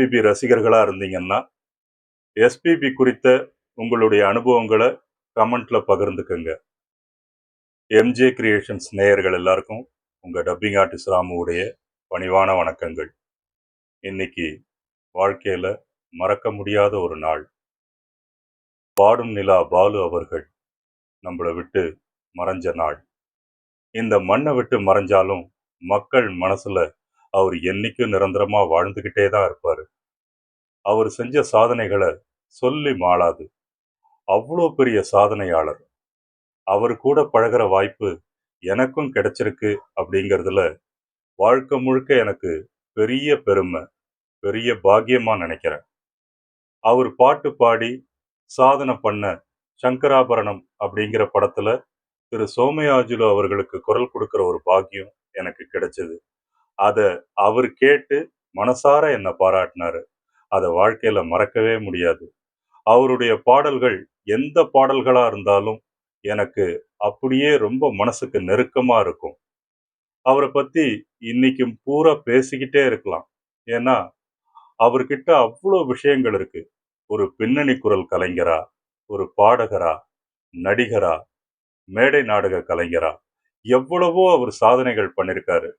SPB ரசிகர்களாக இருந்தீங்கன்னா SPB குறித்த உங்களுடைய அனுபவங்களை கமெண்ட்டில் பகிர்ந்துக்கோங்க. எம்ஜே கிரியேஷன்ஸ் நேயர்கள் எல்லாருக்கும் உங்கள் டப்பிங் ஆர்டிஸ்ட் ராமுவுடைய பணிவான வணக்கங்கள். இன்னைக்கு வாழ்க்கையில் மறக்க முடியாத ஒரு நாள். பாடும் நிலா பாலு அவர்கள் நம்மளை விட்டு மறைஞ்ச நாள். இந்த மண்ணை விட்டு மறைஞ்சாலும் மக்கள் மனசில் அவர் என்னைக்கும் நிரந்தரமா வாழ்ந்துகிட்டே தான் இருப்பாரு. அவர் செஞ்ச சாதனைகளை சொல்லி மாளாது. அவ்வளோ பெரிய சாதனையாளர். அவர் கூட பழகுற வாய்ப்பு எனக்கும் கிடைச்சிருக்கு அப்படிங்கிறதுல வாழ்க்கை முழுக்க எனக்கு பெரிய பெருமை பெரிய பாக்கியமா நினைக்கிறேன். அவர் பாட்டு பாடி சாதனை பண்ண சங்கராபரணம் அப்படிங்கிற படத்துல திரு சோமயாஜுலு அவர்களுக்கு குரல் கொடுக்கிற ஒரு பாக்கியம் எனக்கு கிடைச்சது. அதை அவர் கேட்டு மனசார என்னை பாராட்டினாரு. அதை வாழ்க்கையில மறக்கவே முடியாது. அவருடைய பாடல்கள் எந்த பாடல்களா இருந்தாலும் எனக்கு அப்படியே ரொம்ப மனசுக்கு நெருக்கமா இருக்கும். அவரை பத்தி இன்னைக்கும் பூரா பேசிக்கிட்டே இருக்கலாம். ஏன்னா அவர்கிட்ட அவ்வளோ விஷயங்கள் இருக்கு. ஒரு பின்னணி குரல் கலைஞரா ஒரு பாடகரா நடிகரா மேடை நாடக கலைஞரா எவ்வளவோ அவர் சாதனைகள் பண்ணியிருக்காரு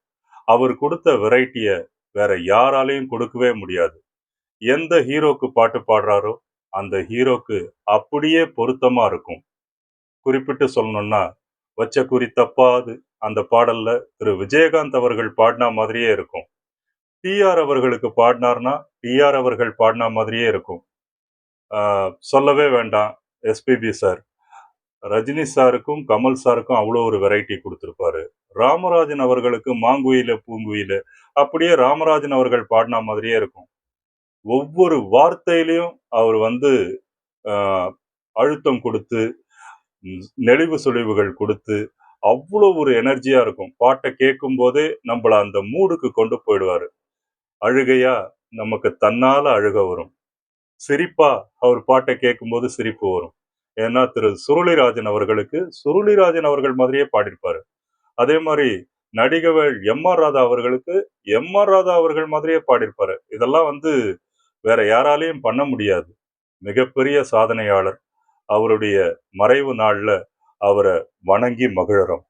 அவர் கொடுத்த வெரைட்டிய வேற யாராலையும் கொடுக்கவே முடியாது. எந்த ஹீரோக்கு பாட்டு பாடுறாரோ அந்த ஹீரோக்கு அப்படியே பொருத்தமா இருக்கும். குறிப்பிட்டு சொல்லணும்னா வச்ச குறி தப்பாது. அந்த பாடல்ல திரு விஜயகாந்த் அவர்கள் பாடினா மாதிரியே இருக்கும். டிஆர் அவர்களுக்கு பாடினார்னா டிஆர் அவர்கள் பாடினா மாதிரியே இருக்கும். ஆஹ் சொல்லவே வேண்டாம். SPB sir. ரஜினி சாருக்கும் கமல் சாருக்கும் அவ்வளோ ஒரு வெரைட்டி கொடுத்துருப்பாரு. ராமராஜன் அவர்களுக்கு மாங்குயில பூங்குயில அப்படியே ராமராஜன் அவர்கள் பாடினா மாதிரியே இருக்கும். ஒவ்வொரு வார்த்தையிலையும் அவர் வந்து ஆஹ், அழுத்தம் கொடுத்து நெளிவு சுழிவுகள் கொடுத்து அவ்வளோ ஒரு எனர்ஜியா இருக்கும். பாட்டை கேட்கும் போதே நம்மள அந்த மூடுக்கு கொண்டு போயிடுவாரு. அழுகையா நமக்கு தன்னால அழுக வரும். சிரிப்பா அவர் பாட்டை கேட்கும்போது சிரிப்பு வரும். ஏன்னா திரு சுருளிராஜன் அவர்களுக்கு சுருளிராஜன் அவர்கள் மாதிரியே பாடியிருப்பாரு. அதே மாதிரி நடிகவள் எம் ஆர் ராதா அவர்களுக்கு எம் ஆர் ராதா அவர்கள் மாதிரியே பாடியிருப்பாரு. இதெல்லாம் வந்து வேற யாராலையும் பண்ண முடியாது. மிகப்பெரிய சாதனையாளர். அவருடைய மறைவு நாள்ல அவரை வணங்கி மகிழறோம்.